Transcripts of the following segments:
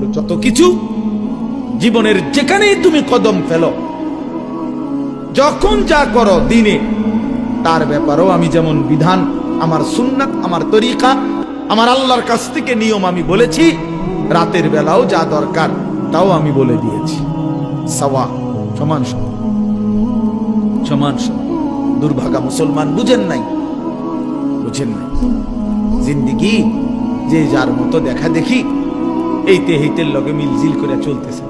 অপর যত কিছু জীবনের যেখানেই তুমি কদম ফেলো, যখন যা করো দিনে, তার ব্যাপারেও আমি যেমন বিধান, আমার সুন্নাত, আমার তরিকা, আমার আল্লাহর কাছ থেকে নিয়ম আমি বলেছি, রাতের বেলাও যা দরকার, তাও আমি বলে দিয়েছি। সাওয়া, সমান সমান সমান সমান দুর্ভাগা মুসলমান বুঝেন নাই? বুঝেন নাই। জিন্দিগি যে যার মতো দেখা দেখি এইতে হেইতের লগে মিলজিল করে চলতেছে।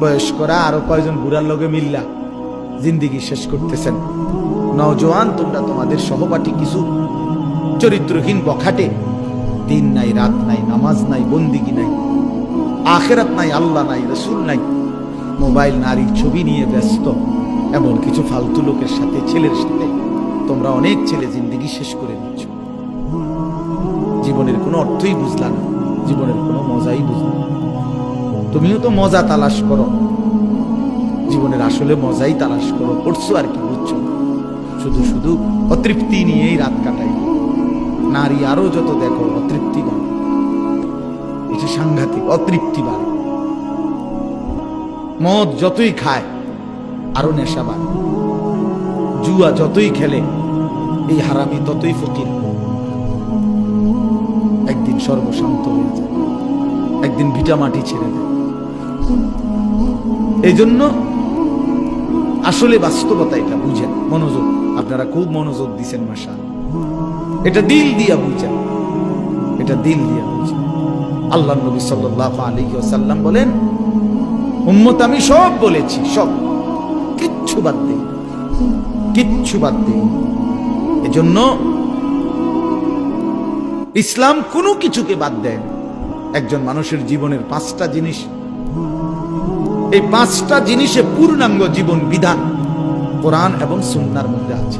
বয়স্করা আরও কয়জন বুড়ার লগে মিল্লা, জিন্দিগি শেষ করতেছেন। নওজোয়ান, তোমরা তোমাদের সহপাঠী কিছু? চরিত্রহীন বখাটে, দিন নাই, রাত নাই, নামাজ নাই, বন্দিগি নাই, আখেরাত নাই, আল্লাহ নাই, রসুল নাই, মোবাইল, নারীর ছবি নিয়ে ব্যস্ত, এমন কিছু ফালতু লোকের সাথে, ছেলের সাথে তোমরা অনেক ছেলে জিন্দিগি শেষ করে দিচ্ছ জীবনের কোনো অর্থই বুঝলা না। জীবনের কোনো মজাই বুঝলা। তুমিও তো মজা তালাশ করো। জীবনের আসলে মজাই তালাশ করো। করছ আর কি, বুঝছ? শুধু শুধু অতৃপ্তি নিয়েই রাত কাটাই। নারী আরও যত দেখো, অতৃপ্তি বাড়ে। এটা সাংঘাতিক অতৃপ্তি বাড়ে। মদ যতই খায়, আরও নেশা বাড়ে। জুয়া যতই খেলে, এই হারামি ততই ফকির। একদিন সর্বশান্ত হয়ে যায়। একদিন ভিটা মাটি ছেড়ে দেয়। এই জন্য আসলে বাস্তবতা এটা, বুঝেন, মনোযোগ। আপনারা খুব মনোযোগ দিছেন মাসা এটা দিল দিয়া বুঝেন। এটা দিল দিয়া বুঝেন। আল্লাহ নবী সাল্লাল্লাহু আলাইহি ওয়াসাল্লাম বলেন, উম্মত আমি সব বলেছি, সব। কিচ্ছু বাদ দেই কিচ্ছু বাদ দেই এজন্য ইসলাম কোনো কিছুকে বাদ দেয়। একজন মানুষের জীবনের পাঁচটা জিনিস। এই পাঁচটা জিনিসে পূর্ণাঙ্গ জীবন বিধান কোরআন এবং সুন্নার মধ্যে আছে।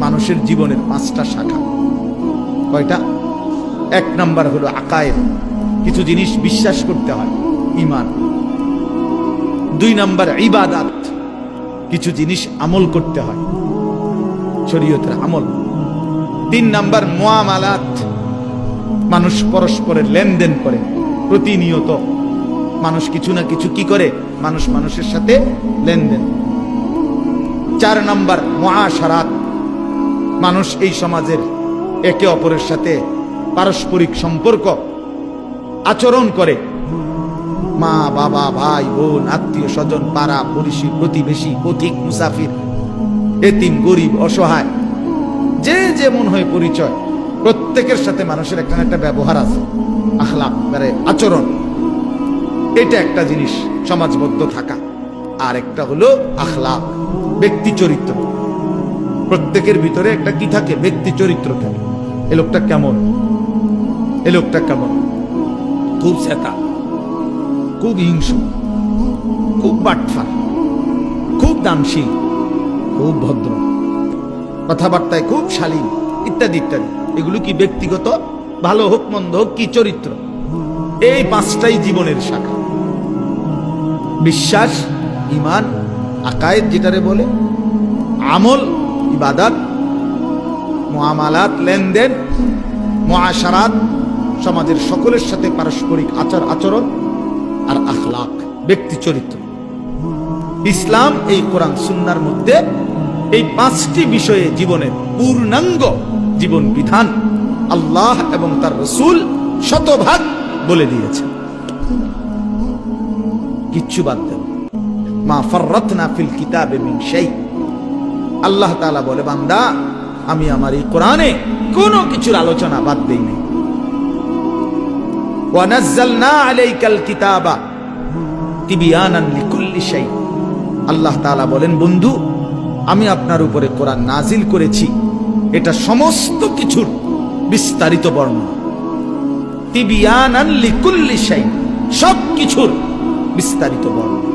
মানুষের জীবনের পাঁচটা শাখা। কয়টা? এক নাম্বার হলো আকায়ের কিছু জিনিস বিশ্বাস করতে হয় ইমান দুই নাম্বার ইবাদাত। কিছু জিনিস আমল করতে হয়, শরীয়তের আমল। তিন নাম্বার মোয়ামালাত। মানুষ পরস্পরের লেনদেন করে, প্রতিনিয়ত। মানুষ কিছু না কিছু কি করে? মানুষ মানুষের সাথে লেনদেন। চার নাম্বার, মহাসারাত। মানুষ এই সমাজের একে অপরের সাথে পারস্পরিক সম্পর্ক আচরণ করে। মা, বাবা, ভাই, বোন, আত্মীয় স্বজন, পাড়া, পড়িশি, প্রতিবেশী, পথিক, মুসাফির, এতিম, গরিব, অসহায়, যে যেমন হয় পরিচয়। প্রত্যেকের সাথে মানুষের একটা একটা ব্যবহার আছে। আখলাপ মানে আচরণ। এটা একটা জিনিস সমাজবদ্ধ থাকা। আর একটা হলো আখলাক ব্যক্তি চরিত্র। প্রত্যেকের ভিতরে একটা কি থাকে? ব্যক্তি চরিত্র থাকে। এ লোকটা কেমন? এ লোকটা কেমন? খুব চেতা খুব হিংসু। খুব বাটফা খুব দানশীল খুব ভদ্র। কথাবার্তায় খুব শালীন, ইত্যাদি ইত্যাদি। এগুলো কি ব্যক্তিগত? ভালো হোক, মন্দ হোক, কি চরিত্র? এই পাঁচটাই জীবনের শাখা। বিশ্বাস ইমান আকায়েদ যেটারে বলে, আমল, ইবাদাত, মুআমালাত, লেনদেন, মুআশারাত, সমাজের সকলের সাথে পারস্পরিক আচার আচরণ আর আখলাক, ব্যক্তি চরিত্র। ইসলাম এই কোরআন সুন্নার মধ্যে এই পাঁচটি বিষয়ে জীবনের পূর্ণাঙ্গ জীবন বিধান আল্লাহ এবং তার রসুল শতভাগ বলে দিয়েছেন কিচ্ছু বাদ দেন। মা ফররতনা ফিল কিতাবে মিন শাই। আল্লাহ তাআলা বলে, বান্দা, আমি আমার এই কোরআনে কোনো কিছুর আলোচনা বাদ দেই নাই। ওয়ানাজ্জালনা আলাইকাল কিতাবা তিবিয়ানান লিকুল্লি শাই। আল্লাহ তাআলা বলেন, বন্ধু, আমি আপনার উপরে কোরআন নাজিল করেছি। এটা সমস্ত কিছুর বিস্তারিত বর্ণনা। সব কিছুর বিস্তারিত বর্ণনা।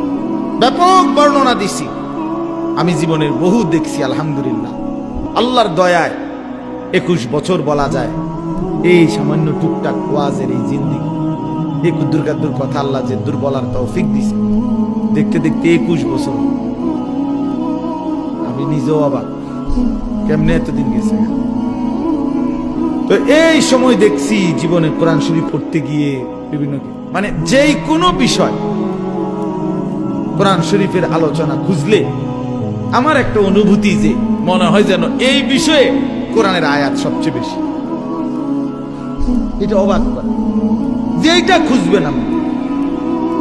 ব্যাপক বর্ণনা দিছি। আমি জীবনের বহু দেখছি, আলহামদুলিল্লাহ। আল্লাহর দয়ায় একুশ বছর বলা যায়। এই সামান্য টুকটাক ওয়াজের এই জিন্দিগি। এই কাদ্দুর কথা আল্লাহ যে দুর্বলার বলার তৌফিক দিছে। দেখতে দেখতে একুশ বছর। আমি নিজেও অবাক। কেমনে এতদিন গেছে? তো এই সময় দেখছি জীবনে কোরআন শরীফ পড়তে গিয়ে বিভিন্ন মানে যেই কোনো বিষয় কোরআন শরীফের আলোচনা খুঁজলে আমার একটা অনুভূতি যে মনে হয় যেন এই বিষয়ে কোরআনের আয়াত সবচেয়ে বেশি। এটা অবাক যেইটা খুঁজবেন আমি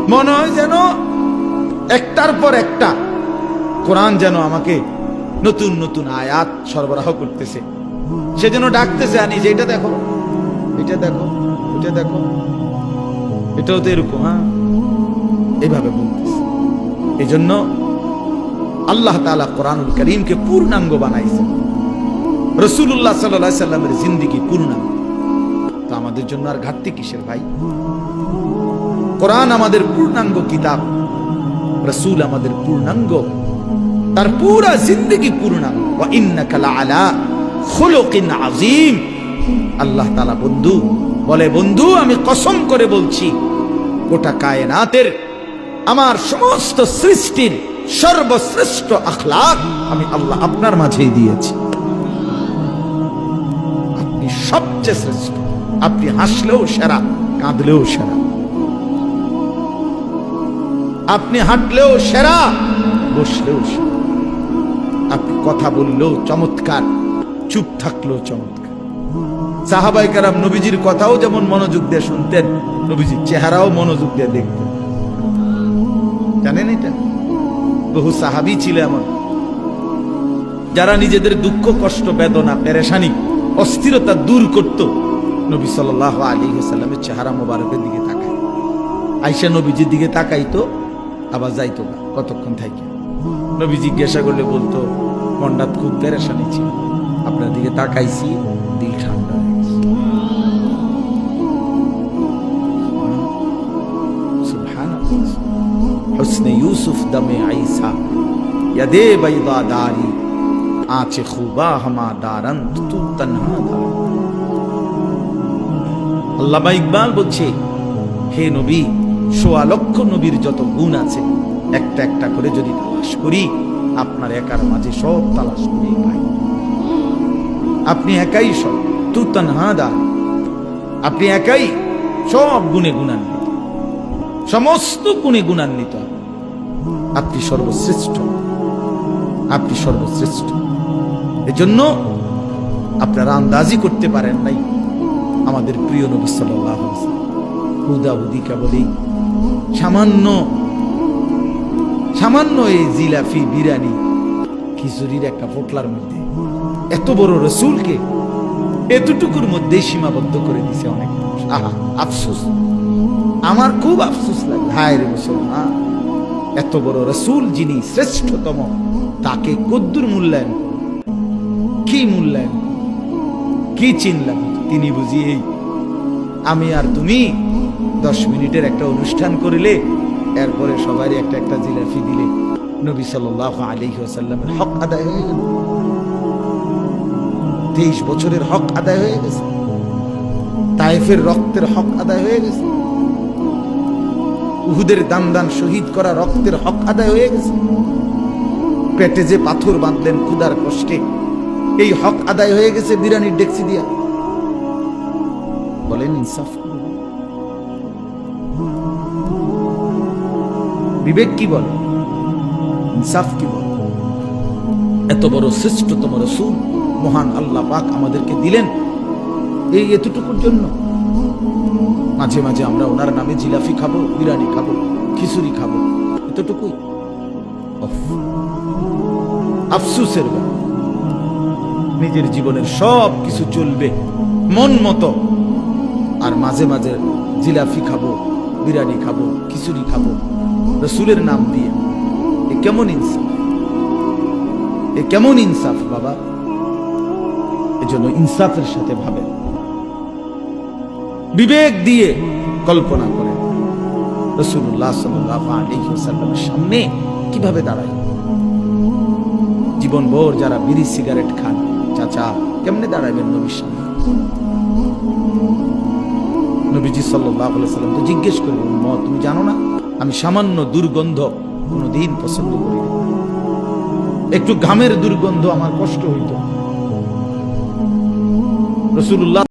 মনে হয় যেন একটার পর একটা কোরআন যেন আমাকে নতুন নতুন আয়াত সরবরাহ করতেছে। সে যেন ডাকতেছে আনি যে, এটা দেখো এটা দেখো এটা দেখো, এটাও তো এরকম হ্যাঁ? এইভাবে বলতেছে। এই জন্য আল্লাহ তালা কোরআনুল করিমকে পূর্ণাঙ্গ বানাইছে। রসুল্লাহ সাল্লাহ সাল্লামের জিন্দিগি পূর্ণাঙ্গ। তো আমাদের জন্য আর ঘাটতি কিসের ভাই? কোরআন আমাদের পূর্ণাঙ্গ কিতাব, রসুল আমাদের পূর্ণাঙ্গ তার পুরা জিন্দগি ইন্নাকা লাআলা খুলুকিন আযীম। আল্লাহ তাআলা বন্ধু বলে, বন্ধু, আমি কসম করে বলছি, গোটা কায়নাতের আমার সমস্ত সৃষ্টির সর্বশ্রেষ্ঠ আখলাক আমি আল্লাহ আপনার মাঝেই দিয়েছি। আপনি সবচেয়ে শ্রেষ্ঠ। আপনি হাসলেও সেরা, কাঁদলেও সেরা। আপনি হাঁটলেও সেরা, বসলেও সেরা। আপনি কথা বললেও চমৎকার, চুপ থাকলেও চমৎকার। সাহাবাই কারাম নবীজির কথাও যেমন মনোযোগ দিয়ে শুনতেন, নবীজির চেহারাও মনোযোগ দিয়ে দেখতেন। জানেন এটা? বহু সাহাবি ছিল এমন। যারা নিজেদের দুঃখ, কষ্ট, বেদনা, পেরেশানি, অস্থিরতা দূর করত, নবী সাল আলী সাল্লামের চেহারা মোবারকের দিকে তাকায়। আইসা নবীজির দিকে তাকাইতো, আবার যাইতো না, কতক্ষণ থাকি নবী জিজ্ঞাসা করলে বলতো মন্ডাত খুব পেরেশানি ছিল। আপনার দিকে তাকাইছি, দিল ঠান্ডা হসনে ইউসুফ আইসা, ইয়াদে বাইদা দারি খুবা হামা দারান তু দার। আল্লামা ইকবাল বলছে, হে নবী, সোয়া লক্ষ নবীর যত গুণ আছে একটা একটা করে যদি তালাশ করি, আপনার একার মাঝে সব তালাশ করি পাই আপনি একাই সব তু তনহা দার আপনি একাই সব গুণে গুণান্বিত। সমস্ত গুণে গুণান্বিত। আপনি সর্বশ্রেষ্ঠ। আপনি সর্বশ্রেষ্ঠ। এজন্য আপনারা আন্দাজি করতে পারেন নাই। আমাদের প্রিয় নবী সাল্লাহ হুদাহুদি কেবলই সামান্য সামান্য এই জিলাফি বিরানি খিচুড়ির একটা পোটলার মধ্যে। এত বড় রসুলকে এতটুকুর মধ্যে সীমাবদ্ধ করে দিছে অনেক। আহা, আফসোস। আমার খুব আফসোস লাগে। হায় রে মুসলমান। এত বড় রসুল যিনি শ্রেষ্ঠতম, তাকে কদ্দুর মূল্যায়ন কি মূল্যায়ন কি চিনলাম? তিনি বুঝি এই আমি আর তুমি দশ মিনিটের একটা অনুষ্ঠান করিলে এরপরে সবাই একটা একটা জিলাফি দিলে নবী সাল্লাহ আলী সাল্লামের হক আদায় হয়ে গেল। তেইশ বছরের হক আদায় হয়ে গেছে। তাইফের রক্তের হক আদায় হয়ে গেছে। উহুদের দান দান শহীদ করা রক্তের হক আদায় হয়ে গেছে। পেটে যে পাথর বাঁধলেন ক্ষুদার কষ্টে, এই হক আদায় হয়ে গেছে বিরানির ডেক্সি দিয়া। বলেন ইনসাফ বিবেক কি বলে? ইনসাফ কি বলে? এত বড় শ্রেষ্ঠতম রসুল মহান আল্লাহ পাক আমাদেরকে দিলেন এই এতটুকুর জন্য। মাঝে মাঝে আমরা ওনার নামে জিলাফি খাব, বিরিয়ানি খাব, খিচুড়ি খাব। এতটুকুই। আফসুসের। নিজের জীবনের সব কিছু চলবে মন মতো। আর মাঝে মাঝে জিলাফি খাব বিরিয়ানি খাব, খিচুড়ি খাব। রসুলের নাম দিয়ে। এ কেমন ইনসাফ? এ কেমন ইনসাফ, বাবা? এজন্য ইনসাফের সাথে ভাবেন। বিবেক দিয়ে কল্পনা করেন। রসুল্লাহ সামনে কীভাবে দাঁড়ায়? জীবন ভোর যারা বিড়ি, সিগারেট খান, চাচা, কেমনে দাঁড়াবেন নবীর সামনে? নবীজি সাল্লাম তো জিজ্ঞেস করবেন ম তুমি জানো না? আমি সামান্য দুর্গন্ধ কোনোদিন পছন্দ করি একটু ঘামের দুর্গন্ধ আমার কষ্ট হইত। রসুল্লাহ